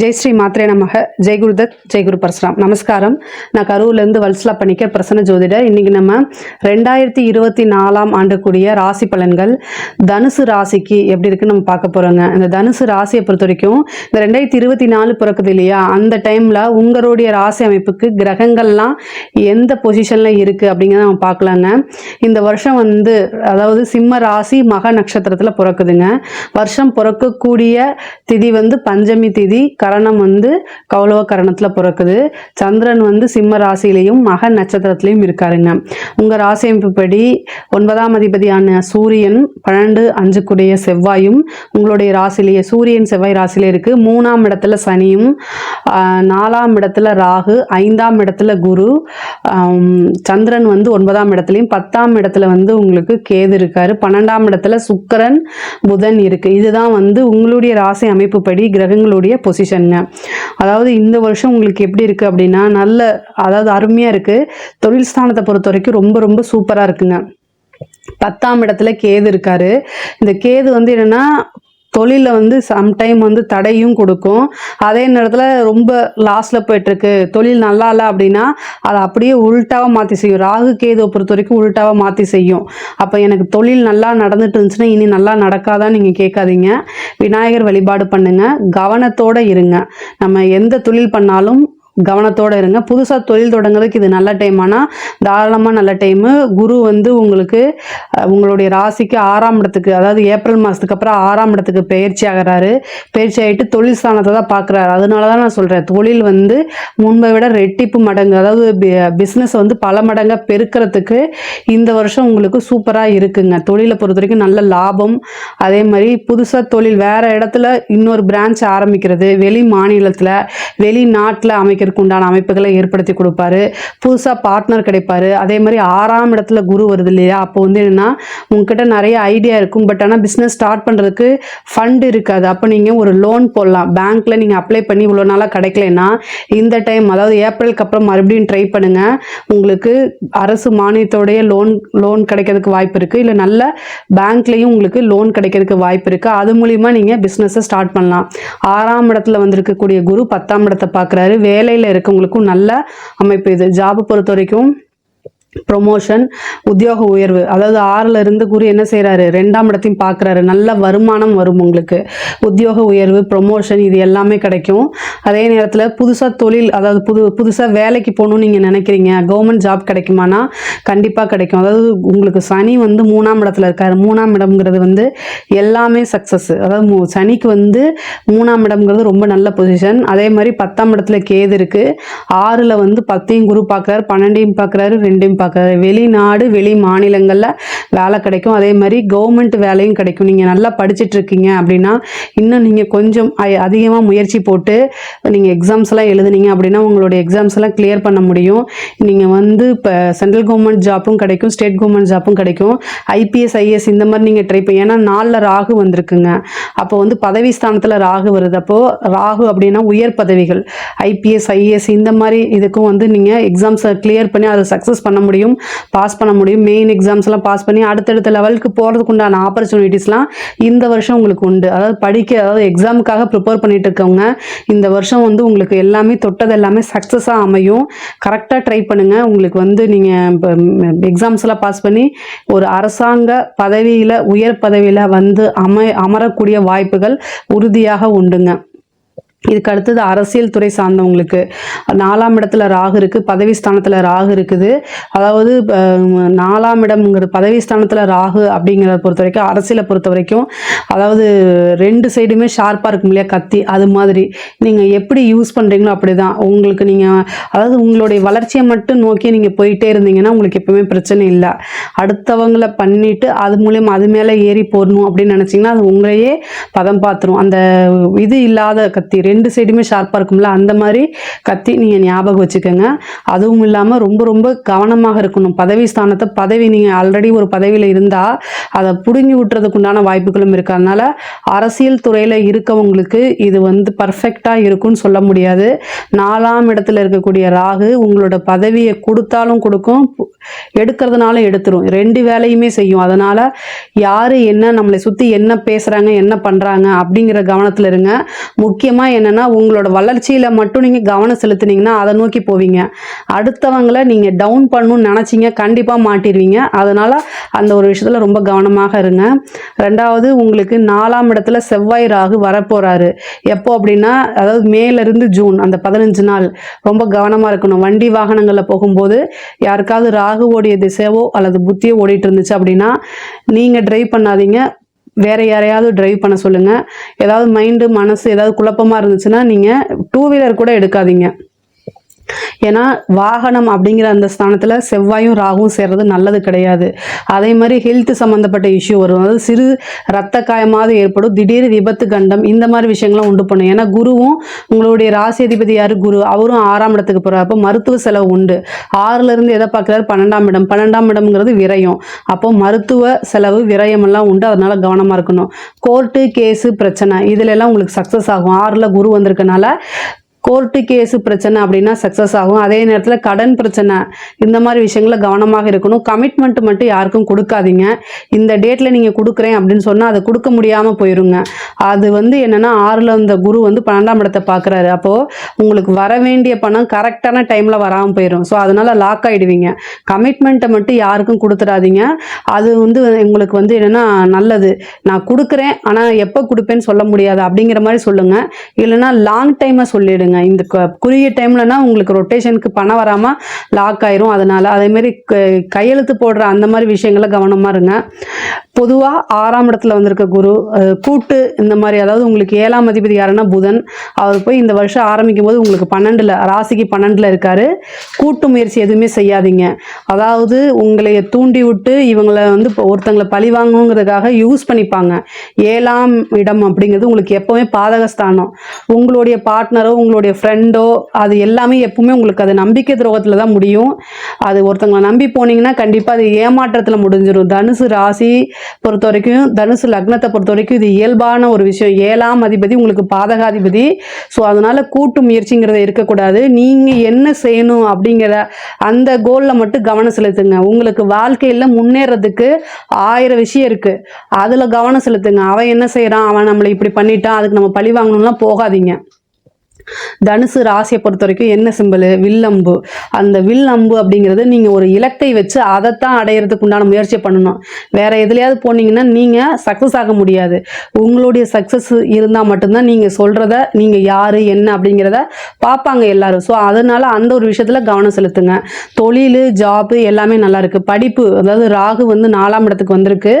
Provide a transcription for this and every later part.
ஜெய் ஸ்ரீ மாத்ரே நமக. ஜெய் குருதத் ஜெய் குரு பரசுராம். நமஸ்காரம். நான் கரூர்லேருந்து வல்சலா பண்ணிக்க பிரசன்ன ஜோதிடர். இன்னைக்கு நம்ம ரெண்டாயிரத்தி இருபத்தி நாலாம் ஆண்டு கூடிய ராசி பலன்கள். தனுசு ராசிக்கு எப்படி இருக்குன்னு நம்ம பார்க்க போறோங்க. இந்த தனுசு ராசியை பொறுத்த வரைக்கும் இந்த ரெண்டாயிரத்தி இருபத்தி நாலு பிறக்குது இல்லையா? அந்த டைம்ல உங்களுடைய ராசி அமைப்புக்கு கிரகங்கள்லாம் எந்த பொசிஷன்ல இருக்கு அப்படிங்கிறத நம்ம பார்க்கலாங்க. இந்த வருஷம் வந்து அதாவது சிம்ம ராசி மக நட்சத்திரத்துல பிறக்குதுங்க. வருஷம் பிறக்கக்கூடிய திதி வந்து பஞ்சமி திதி கரணம் வந்து கௌலவ கரணத்தில் பிறக்குது. சந்திரன் வந்து சிம்ம ராசியிலையும் மக நட்சத்திரத்திலையும் இருக்காருங்க. உங்கள் ராசி அமைப்புப்படி ஒன்பதாம் அதிபதியான சூரியன் பன்னெண்டு அஞ்சுக்குடைய செவ்வாயும் உங்களுடைய ராசிலேயே சூரியன் செவ்வாய் ராசியிலே இருக்குது மூணாம் இடத்துல சனியும் நாலாம் இடத்துல ராகு ஐந்தாம் இடத்துல குரு சந்திரன் வந்து ஒன்பதாம் இடத்துலையும் பத்தாம் இடத்துல வந்து உங்களுக்கு கேது இருக்காரு. பன்னெண்டாம் இடத்துல சுக்கிரன் புதன் இருக்கு. இதுதான் வந்து உங்களுடைய ராசி அமைப்புப்படி கிரகங்களுடைய பொசிஷன் பொசிஷனுங்க அதாவது இந்த வருஷம் உங்களுக்கு எப்படி இருக்கு அப்படின்னா நல்ல அதாவது அருமையா இருக்கு. தொழில் ஸ்தானத்தை பொறுத்த வரைக்கும் ரொம்ப ரொம்ப சூப்பரா இருக்குங்க. பத்தாம் இடத்துல கேது இருக்காரு. இந்த கேது வந்து என்னன்னா தொழிலில் வந்து சம்டைம் வந்து தடையும் கொடுக்கும். அதே நேரத்தில் ரொம்ப லாஸில் போயிட்டுருக்கு. தொழில் நல்லா இல்லை அப்படின்னா அதை அப்படியே உள்டாவாக மாற்றி செய்யும். ராகு கேதுவை பொறுத்த வரைக்கும் உள்டாவாக மாற்றி செய்யும். அப்போ எனக்கு தொழில் நல்லா நடந்துட்டு இருந்துச்சுன்னா இனி நல்லா நடக்காதான்னு நீங்கள் கேட்காதீங்க. விநாயகர் வழிபாடு பண்ணுங்கள் கவனத்தோடு இருங்க. நம்ம எந்த தொழில் பண்ணாலும் கவனத்தோடு இருங்க. புதுசாக தொழில் தொடங்குறதுக்கு இது நல்ல டைம் ஆனால் தாராளமாக நல்ல டைமு குரு வந்து உங்களுக்கு உங்களுடைய ராசிக்கு ஆறாம் இடத்துக்கு அதாவது ஏப்ரல் மாதத்துக்கு அப்புறம் ஆறாம் இடத்துக்கு பயிற்சி ஆகிறாரு. பயிற்சி ஆகிட்டு தொழில் ஸ்தானத்தை தான் பார்க்குறாரு அதனால தான் நான் சொல்கிறேன் தொழில் வந்து முன்பை விட ரெட்டிப்பு மடங்கு. அதாவது பிஸ்னஸ் வந்து பல மடங்காக பெருக்கிறதுக்கு இந்த வருஷம் உங்களுக்கு சூப்பராக இருக்குங்க. தொழிலை பொறுத்த வரைக்கும் நல்ல லாபம். அதே மாதிரி புதுசாக தொழில் வேறு இடத்துல இன்னொரு பிரான்ச் ஆரம்பிக்கிறது. வெளி மாநிலத்தில் வெளிநாட்டில் அமைக்கிறதுக்கு உண்டான அமைப்புகளை ஏற்படுத்தி கொடுப்பாரு. புதுசாக பார்ட்னர் கிடைப்பாரு. அதே மாதிரி ஆறாம் இடத்துல குரு வருது இல்லையா? அப்போ வந்து என்னன்னா உங்ககிட்ட நிறைய ஐடியா இருக்கும். பட் ஆனால் பிஸ்னஸ் ஸ்டார்ட் பண்ணுறதுக்கு ஃபண்ட் இருக்காது. அப்போ நீங்கள் ஒரு லோன் போடலாம். பேங்க்கில் நீங்கள் அப்ளை பண்ணி இவ்வளோ நாளாக கிடைக்கலன்னா இந்த டைம் அதாவது ஏப்ரலுக்கு அப்புறம் மறுபடியும் ட்ரை பண்ணுங்கள் உங்களுக்கு அரசு மானியத்தோடைய லோன் லோன் கிடைக்கிறதுக்கு வாய்ப்பு இருக்குது இல்லை நல்ல பேங்க்லேயும் உங்களுக்கு லோன் கிடைக்கிறதுக்கு வாய்ப்பு இருக்குது அது மூலிமா நீங்கள் பிஸ்னஸை ஸ்டார்ட் பண்ணலாம். ஆறாம் இடத்துல வந்திருக்கக்கூடிய குரு பத்தாம் இடத்தை பார்க்குறாரு. வேலையில் இருக்கவங்களுக்கும் நல்ல அமைப்பு இது. ஜாபை பொறுத்த வரைக்கும் ப்ரொமோஷன் உத்தியோக உயர்வு. அதாவது ஆறுல இருந்து குரு என்ன செய்கிறாரு ரெண்டாம் இடத்தையும் பார்க்குறாரு நல்ல வருமானம் வரும் உங்களுக்கு. உத்தியோக உயர்வு ப்ரொமோஷன் இது எல்லாமே கிடைக்கும். அதே நேரத்தில் புதுசாக தொழில் அதாவது புது புதுசாக வேலைக்கு போகணும்னு நீங்கள் நினைக்கிறீங்க. கவர்மெண்ட் ஜாப் கிடைக்குமானா கண்டிப்பாக கிடைக்கும். அதாவது உங்களுக்கு சனி வந்து மூணாம் இடத்துல இருக்காரு. மூணாம் இடம்ங்கிறது வந்து எல்லாமே சக்ஸஸ் அதாவது மூ- சனிக்கு வந்து மூணாம் இடம்ங்கிறது ரொம்ப நல்ல பொசிஷன் அதே மாதிரி பத்தாம் இடத்துல கேது இருக்கு. ஆறில் வந்து பத்தையும் குரு பார்க்குறாரு பன்னெண்டையும் பார்க்குறாரு ரெண்டையும் பார்க்குறாரு வெளிநாடு வெளி மாநிலங்களில் வேலை கிடைக்கும். அதே மாதிரி கவர்மெண்ட் வேலையும் கிடைக்கும். நீங்கள் நல்லா படிச்சிட்டு இருக்கீங்க அப்படின்னா இன்னும் நீங்கள் கொஞ்சம் அதிகமாக முயற்சி போட்டு நீங்கள் எக்ஸாம்ஸ் எல்லாம் எழுதுனீங்க அப்படின்னா உங்களுடைய எக்ஸாம்ஸ் எல்லாம் கிளியர் பண்ண முடியும். நீங்கள் வந்து இப்போ சென்ட்ரல் கவர்மெண்ட் ஜாப்பும் கிடைக்கும் ஸ்டேட் கவர்மெண்ட் ஜாப்பும் கிடைக்கும். ஐபிஎஸ் ஐஎஸ் இந்த மாதிரி நீங்கள் ட்ரை பண்ணி ஏன்னா நாலில் ராகு வந்திருக்குங்க. அப்போ வந்து பதவி ஸ்தானத்தில் ராகு வருது. அப்போது ராகு அப்படின்னா உயர் பதவிகள். ஐபிஎஸ் ஐஏஎஸ் இந்த மாதிரி இதுக்கும் வந்து நீங்கள் எக்ஸாம்ஸை கிளியர் பண்ணி அதை சக்ஸஸ் பண்ண முடியும். பாஸ் பண்ண முடியும். மெயின் எக்ஸாம்ஸ்லாம் பாஸ் பண்ணி அடுத்தடுத்த லெவலுக்கு போகிறதுக்கு உண்டான ஆப்பர்ச்சுனிட்டிஸ்லாம் இந்த வருஷம் உங்களுக்கு உண்டு. அதாவது படிக்க அதாவது எக்ஸாமுக்காக ப்ரிப்பேர் பண்ணிட்டு இருக்கவங்க இந்த வருஷம் வந்து உங்களுக்கு எல்லாமே தொட்டது எல்லாமே சக்ஸஸாக அமையும். கரெக்டாக ட்ரை பண்ணுங்கள் உங்களுக்கு வந்து நீங்கள் எக்ஸாம்ஸ் எல்லாம் பாஸ் பண்ணி ஒரு அரசாங்க பதவியில் உயர் பதவியில் வந்து அம அமரக்கூடிய வாய்ப்புகள் உறுதியாக உண்டுங்க. இதுக்கு அடுத்தது அரசியல் துறை சார்ந்தவங்களுக்கு. நாலாம் இடத்துல ராகு இருக்குது பதவி ஸ்தானத்தில் ராகு இருக்குது. அதாவது நாலாம் இடம்ங்கிற பதவி ஸ்தானத்தில் ராகு அப்படிங்கிறத பொறுத்த வரைக்கும் அரசியலை பொறுத்த வரைக்கும் அதாவது ரெண்டு சைடுமே ஷார்ப்பாக இருக்கும் இல்லையா கத்தி அது மாதிரி. நீங்கள் எப்படி யூஸ் பண்ணுறீங்களோ அப்படி தான் உங்களுக்கு நீங்கள் அதாவது உங்களுடைய வளர்ச்சியை மட்டும் நோக்கி நீங்கள் போயிட்டே இருந்தீங்கன்னா உங்களுக்கு எப்பவுமே பிரச்சனை இல்லை. அடுத்தவங்கள பண்ணிட்டு அது மூலயமா அது மேலே ஏறி போடணும் அப்படின்னு நினச்சிங்கன்னா அது உங்களையே பதம் பார்த்துரும் அந்த இது இல்லாத கத்தி ரெண்டு சைடுமே ஷார்ப்பாக இருக்கும்ல அந்த மாதிரி கத்தி நீங்கள் ஞாபகம் வச்சுக்கோங்க. அதுவும் இல்லாமல் ரொம்ப ரொம்ப கவனமாக இருக்கணும். பதவி ஸ்தானத்தை பதவி நீங்கள் ஆல்ரெடி ஒரு பதவியில் இருந்தால் அதை புடுங்கி விட்டுறதுக்குண்டான வாய்ப்புகளும் இருக்குது அதனால் அரசியல் துறையில் இருக்கவங்களுக்கு இது வந்து பர்ஃபெக்டாக இருக்கும்னு சொல்ல முடியாது. நாலாம் இடத்துல இருக்கக்கூடிய ராகு உங்களோட பதவியை கொடுத்தாலும் கொடுக்கும் எடுக்கிறதுனாலும் எடுத்துரும். ரெண்டு வேலையுமே செய்யும். அதனால் யார் என்ன நம்மளை சுற்றி என்ன பேசுகிறாங்க என்ன பண்ணுறாங்க அப்படிங்கிற கவனத்தில் இருங்க. முக்கியமாக என்னென்னா உங்களோட வளர்ச்சியில் மட்டும் நீங்கள் கவனம் செலுத்துனீங்கன்னா அதை நோக்கி போவீங்க. அடுத்தவங்களை நீங்கள் டவுன் பண்ணணும்னு நினச்சிங்க கண்டிப்பாக மாட்டிடுவீங்க அதனால் அந்த ஒரு விஷயத்தில் ரொம்ப கவனமாக இருங்க. ரெண்டாவது உங்களுக்கு நாலாம் இடத்துல செவ்வாய் ராகு வரப்போகிறாரு எப்போ அப்படின்னா அதாவது மேலேருந்து ஜூன் அந்த பதினஞ்சு நாள். ரொம்ப கவனமாக இருக்கணும். வண்டி வாகனங்களில் போகும்போது யாருக்காவது ராகுவோடைய திசையோ அல்லது புத்தியோ ஓடிட்டு இருந்துச்சு அப்படின்னா நீங்கள் ட்ரைவ் பண்ணாதீங்க. வேற யாரையாவது டிரைவ் பண்ண சொல்லுங்க. ஏதாவது மைண்டு மனசு ஏதாவது குழப்பமாக இருந்துச்சுன்னா நீங்கள் டூ வீலர் கூட எடுக்காதீங்க. ஏன்னா வாகனம் அப்படிங்கிற அந்த ஸ்தானத்தில் செவ்வாயும் ராகும் சேர்றது நல்லது கிடையாது. அதே மாதிரி ஹெல்த் சம்மந்தப்பட்ட இஷ்யூ வரும். அதாவது சிறு ரத்த காயமாவது ஏற்படும். திடீர் விபத்து கண்டம் இந்த மாதிரி விஷயங்கள்லாம் உண்டு பண்ணும். ஏன்னா குருவும் உங்களுடைய ராசி அதிபதி யாரு? குரு. அவரும் ஆறாம் இடத்துக்கு போகிறார் அப்போ மருத்துவ செலவு உண்டு. ஆறுல இருந்து எதை பார்க்குறாரு? பன்னெண்டாம் இடம். பன்னெண்டாம் இடம்ங்கிறது விரயம். அப்போ மருத்துவ செலவு விரயம் எல்லாம் உண்டு. அதனால் கவனமாக இருக்கணும். கோர்ட்டு கேஸு பிரச்சனை. இதிலெல்லாம் உங்களுக்கு சக்ஸஸ் ஆகும். ஆறில் குரு வந்திருக்கனால கோர்ட்டு கேஸு பிரச்சனை அப்படின்னா சக்ஸஸ் ஆகும். அதே நேரத்தில் கடன் பிரச்சனை இந்த மாதிரி விஷயங்கள கவனமாக இருக்கணும். கமிட்மெண்ட் மட்டும் யாருக்கும் கொடுக்காதீங்க. இந்த டேட்டில் நீங்கள் கொடுக்குறேன் அப்படின்னு சொன்னால் அதை கொடுக்க முடியாமல் போயிருங்க. அது வந்து என்னென்னா ஆறில் இந்த குரு வந்து பன்னெண்டாம் இடத்தை பார்க்குறாரு. அப்போது உங்களுக்கு வர வேண்டிய பணம் கரெக்டான டைமில் வராமல் போயிடும் ஸோ அதனால் லாக் ஆகிடுவீங்க கமிட்மெண்ட்டை மட்டும் யாருக்கும் கொடுத்துடாதீங்க. அது வந்து உங்களுக்கு வந்து என்னென்னா நல்லது. நான் கொடுக்குறேன் ஆனால் எப்போ கொடுப்பேன்னு சொல்ல முடியாது அப்படிங்கிற மாதிரி சொல்லுங்கள் இல்லைன்னா லாங் டைமை பாருங்க இந்த குறுகிய டைம்லனா உங்களுக்கு ரொட்டேஷனுக்கு பணம் வராமல் லாக் ஆயிரும். அதனால அதேமாரி கையெழுத்து போடுற அந்த மாதிரி விஷயங்கள கவனமாக இருங்க. பொதுவாக ஆறாம் இடத்துல வந்திருக்க குரு கூட்டு இந்த மாதிரி அதாவது உங்களுக்கு ஏழாம் அதிபதி யாருன்னா புதன். அவர் போய் இந்த வருஷம் ஆரம்பிக்கும் போது உங்களுக்கு பன்னெண்டில் ராசிக்கு பன்னெண்டில் இருக்காரு. கூட்டு முயற்சி எதுவுமே செய்யாதீங்க. அதாவது உங்களை தூண்டி விட்டு இவங்களை வந்து இப்போ ஒருத்தங்களை பழி வாங்கணுங்கிறதுக்காக யூஸ் பண்ணிப்பாங்க. ஏழாம் இடம் அப்படிங்கிறது உங்களுக்கு எப்போவுமே பாதகஸ்தானம். உங்களுடைய பார்ட்னரோ உங்களுடைய ஃப்ரெண்டோ அது எல்லாமே எப்பவுமே உங்களுக்கு அது நம்பிக்கை துரோகத்தில் தான் முடியும். அது ஒருத்தவங்களை நம்பி போனீங்கன்னா கண்டிப்பாக அது ஏமாற்றத்தில் முடிஞ்சிடும் தனுசு ராசி பொறுத்த வரைக்கும் தனுசு லக்னத்தை பொறுத்த வரைக்கும் இது இயல்பான ஒரு விஷயம். ஏழாம் அதிபதி உங்களுக்கு பாதகாதிபதி. ஸோ அதனால் கூட்டு முயற்சிங்கிறது இருக்கக்கூடாது. நீங்கள் என்ன செய்யணும் அப்படிங்கிற அந்த கோலில் மட்டும் கவனம் செலுத்துங்க. உங்களுக்கு வாழ்க்கையில் முன்னேறதுக்கு ஆயிரம் விஷயம் இருக்குது அதில் கவனம் செலுத்துங்க. அவன் என்ன செய்கிறான் அவன் நம்மளை இப்படி பண்ணிட்டான். அதுக்கு நம்ம பழி வாங்கணும்லாம் போகாதீங்க. தனுசு ராசியை பொறுத்த வரைக்கும் என்ன சிம்பிள் வில்லம்பு. அந்த வில்லம்பு அப்படிங்கிறது நீங்கள் ஒரு இலக்கை வச்சு அதைத்தான் அடையிறதுக்கு உண்டான முயற்சி பண்ணணும். வேற எதுலையாவது போனீங்கன்னா நீங்கள் சக்ஸஸ் ஆக முடியாது. உங்களுடைய சக்ஸஸ் இருந்தால் மட்டும்தான் நீங்கள் சொல்கிறத நீங்கள் யார் என்ன அப்படிங்கிறத பார்ப்பாங்க எல்லாரும். ஸோ அதனால அந்த ஒரு விஷயத்தில் கவனம் செலுத்துங்க. தொழில் ஜாப்பு எல்லாமே நல்லா இருக்கு. படிப்பு அதாவது ராகு வந்து நாலாம் இடத்துக்கு வந்திருக்கு.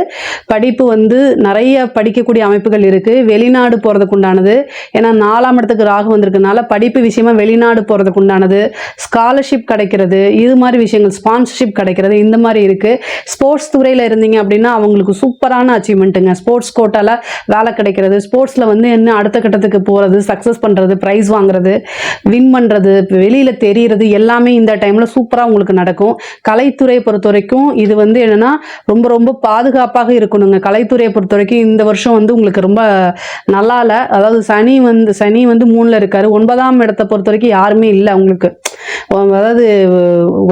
படிப்பு வந்து நிறைய படிக்கக்கூடிய அமைப்புகள் இருக்கு. வெளிநாடு போகிறதுக்கு உண்டானது. ஏன்னா நாலாம் இடத்துக்கு ராகு வந்திருக்கு இருக்கிறதுனால படிப்பு விஷயமா வெளிநாடு போகிறதுக்கு உண்டானது ஸ்காலர்ஷிப் கிடைக்கிறது இது மாதிரி விஷயங்கள் ஸ்பான்சர்ஷிப் கிடைக்கிறது இந்த மாதிரி இருக்குது ஸ்போர்ட்ஸ் துறையில் இருந்தீங்க அப்படின்னா அவங்களுக்கு சூப்பரான அச்சீவ்மெண்ட்டுங்க ஸ்போர்ட்ஸ் கோட்டால வேலை கிடைக்கிறது. ஸ்போர்ட்ஸில் வந்து என்ன அடுத்த கட்டத்துக்கு போகிறது சக்ஸஸ் பண்ணுறது ப்ரைஸ் வாங்குறது வின் பண்ணுறது வெளியில் தெரிகிறது எல்லாமே இந்த டைமில் சூப்பராக உங்களுக்கு நடக்கும். கலைத்துறையை பொறுத்த வரைக்கும் இது வந்து என்னென்னா ரொம்ப ரொம்ப பாதுகாப்பாக இருக்கணுங்க. கலைத்துறையை பொறுத்த வரைக்கும் இந்த வருஷம் வந்து உங்களுக்கு ரொம்ப நல்லா இல்லை அதாவது சனி வந்து சனி வந்து மூணில் இருக்காது ஒன்பதாம் இடத்தை பொறுத்த வரைக்கும் யாருமே இல்லை உங்களுக்கு அதாவது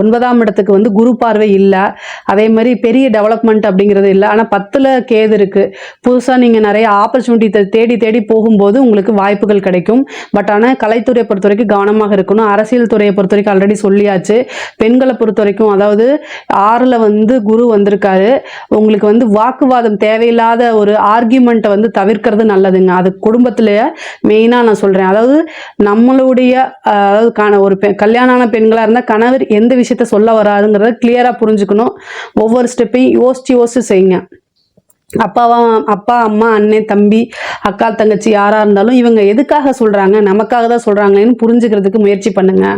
ஒன்பதாம் இடத்துக்கு வந்து குரு பார்வை இல்லை. அதே மாதிரி பெரிய டெவலப்மெண்ட் அப்படிங்கிறது இல்லை. ஆனால் பத்தில் கேது இருக்குது புதுசாக நீங்கள் நிறைய ஆப்பர்ச்சுனிட்டி தேடி தேடி போகும்போது உங்களுக்கு வாய்ப்புகள் கிடைக்கும். பட் ஆனால் கலைத்துறையை பொறுத்த வரைக்கும் கவனமாக இருக்கணும். அரசியல் துறையை பொறுத்த வரைக்கும் ஆல்ரெடி சொல்லியாச்சு. பெண்களை பொறுத்த வரைக்கும் அதாவது ஆறில் வந்து குரு வந்திருக்காரு. உங்களுக்கு வந்து வாக்குவாதம் தேவையில்லாத ஒரு ஆர்கியூமெண்ட்டை வந்து தவிர்க்கிறது நல்லதுங்க. அது குடும்பத்திலேயே மெயினாக நான் சொல்கிறேன் அதாவது நம்மளுடைய அதாவது ஒரு பெ கல்யாணம் ஆன பெண்களாக இருந்தால் கணவர் எந்த விஷயத்த சொல்ல வராருங்கிறத கிளியராக புரிஞ்சுக்கணும். ஒவ்வொரு ஸ்டெப்பையும் யோசிச்சு யோசிச்சு செய்யுங்க. அப்பாவா அப்பா அம்மா அண்ணன் தம்பி அக்கா தங்கச்சி யாராக இருந்தாலும் இவங்க எதுக்காக சொல்கிறாங்க நமக்காக தான் சொல்கிறாங்களேன்னு புரிஞ்சுக்கிறதுக்கு முயற்சி பண்ணுங்கள்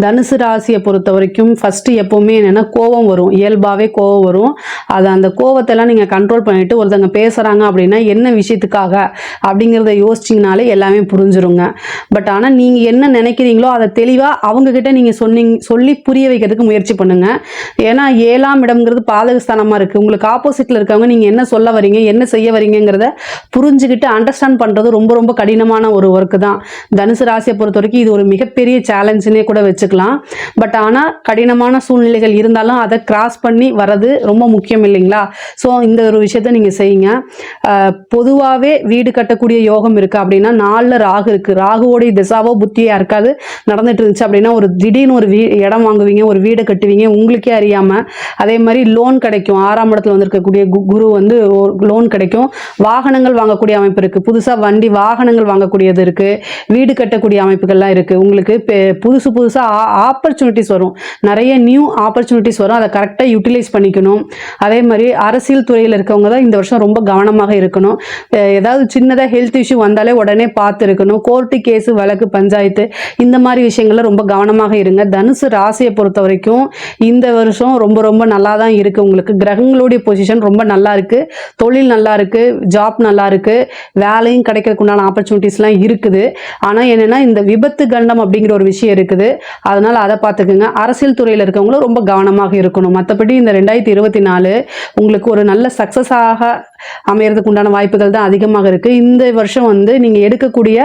தனுசு ராசியை பொறுத்த வரைக்கும் ஃபஸ்ட்டு எப்போவுமே என்னென்னா கோபம் வரும். இயல்பாகவே கோபம் வரும். அதை அந்த கோவத்தெல்லாம் நீங்கள் கண்ட்ரோல் பண்ணிட்டு ஒருத்தங்க பேசுகிறாங்க அப்படின்னா என்ன விஷயத்துக்காக அப்படிங்கிறத யோசிச்சிங்கனாலே எல்லாமே புரிஞ்சிருங்க. பட் ஆனால் நீங்கள் என்ன நினைக்கிறீங்களோ அதை தெளிவாக அவங்கக்கிட்ட நீங்கள் சொன்னீங்க சொல்லி புரிய வைக்கிறதுக்கு முயற்சி பண்ணுங்கள் ஏன்னா ஏழாம் இடம்ங்கிறது பாதகஸ்தானமாக இருக்குது உங்களுக்கு ஆப்போசிட்டில் இருக்கவங்க நீங்கள் என்ன சொல்ல சொல்ல வரீங்க என்ன செய்ய வரீங்கிறத புரிஞ்சுக்கிட்டு அண்டர்ஸ்டாண்ட் பண்ணுறது ரொம்ப ரொம்ப கடினமான ஒரு ஒர்க்கு தான். தனுசு ராசியை பொறுத்த வரைக்கும் இது ஒரு மிகப்பெரிய சேலஞ்சுன்னே கூட வச்சுக்கலாம். பட் ஆனால் கடினமான சூழ்நிலைகள் இருந்தாலும் அதை கிராஸ் பண்ணி வர்றது ரொம்ப முக்கியம் இல்லைங்களா? ஸோ இந்த ஒரு விஷயத்த நீங்கள் செய்யுங்க. பொதுவாகவே வீடு கட்டக்கூடிய யோகம் இருக்குது அப்படின்னா நாலில் ராகு இருக்குது ராகுவோடைய திசாவோ புத்தியாக இருக்காது நடந்துட்டு இருந்துச்சு அப்படின்னா ஒரு திடீர்னு ஒரு வீ இடம் வாங்குவீங்க ஒரு வீடை கட்டுவீங்க உங்களுக்கே அறியாமல் அதே மாதிரி லோன் கிடைக்கும். ஆறாம் இடத்துல வந்திருக்கக்கூடிய குரு வந்து லோன் கிடைக்கும். வாகனங்கள் வாங்கக்கூடிய அமைப்பு இருக்குது புதுசாக வண்டி வாகனங்கள் வாங்கக்கூடியது இருக்குது வீடு கட்டக்கூடிய அமைப்புகள்லாம் இருக்குது உங்களுக்கு புதுசு புதுசாக ஆப்பர்ச்சுனிட்டிஸ் வரும். நிறைய நியூ ஆப்பர்ச்சுனிட்டிஸ் வரும். அதை கரெக்டாக யூட்டிலைஸ் பண்ணிக்கணும். அதே மாதிரி அரசியல் துறையில் இருக்கவங்க தான் இந்த வருஷம் ரொம்ப கவனமாக இருக்கணும். ஏதாவது சின்னதாக ஹெல்த் இஷ்யூ வந்தாலே உடனே பார்த்து இருக்கணும் கோர்ட்டு கேஸு வழக்கு பஞ்சாயத்து இந்த மாதிரி விஷயங்கள்ல ரொம்ப கவனமாக இருங்க. தனுசு ராசியை பொறுத்த வரைக்கும் இந்த வருஷம் ரொம்ப ரொம்ப நல்லா தான் இருக்குது உங்களுக்கு கிரகங்களுடைய பொசிஷன் ரொம்ப நல்லா இருக்குது தொழில் நல்லா இருக்குது ஜாப் நல்லா இருக்குது வேலையும் கிடைக்கிறதுக்கு உண்டான ஆப்பர்ச்சுனிட்டிஸ்லாம் இருக்குது. ஆனால் என்னென்னா இந்த விபத்து கண்டம் அப்படிங்கிற ஒரு விஷயம் இருக்குது. அதனால் அதை பார்த்துக்குங்க. அரசியல் துறையில் இருக்கவங்களும் ரொம்ப கவனமாக இருக்கணும். மற்றபடி இந்த ரெண்டாயிரத்தி இருபத்தி நாலு உங்களுக்கு ஒரு நல்ல சக்ஸஸாக அமையறதுக்கு உண்டான வாய்ப்புகள் தான் அதிகமாக இருக்குது இந்த வருஷம் வந்து நீங்கள் எடுக்கக்கூடிய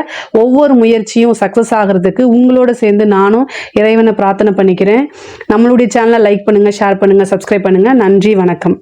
ஒவ்வொரு முயற்சியும் சக்ஸஸ் ஆகிறதுக்கு உங்களோட சேர்ந்து நானும் இறைவனை பிரார்த்தனை பண்ணிக்கிறேன். நம்மளுடைய சேனலை லைக் பண்ணுங்கள் ஷேர் பண்ணுங்கள் சப்ஸ்கிரைப் பண்ணுங்கள் நன்றி வணக்கம்.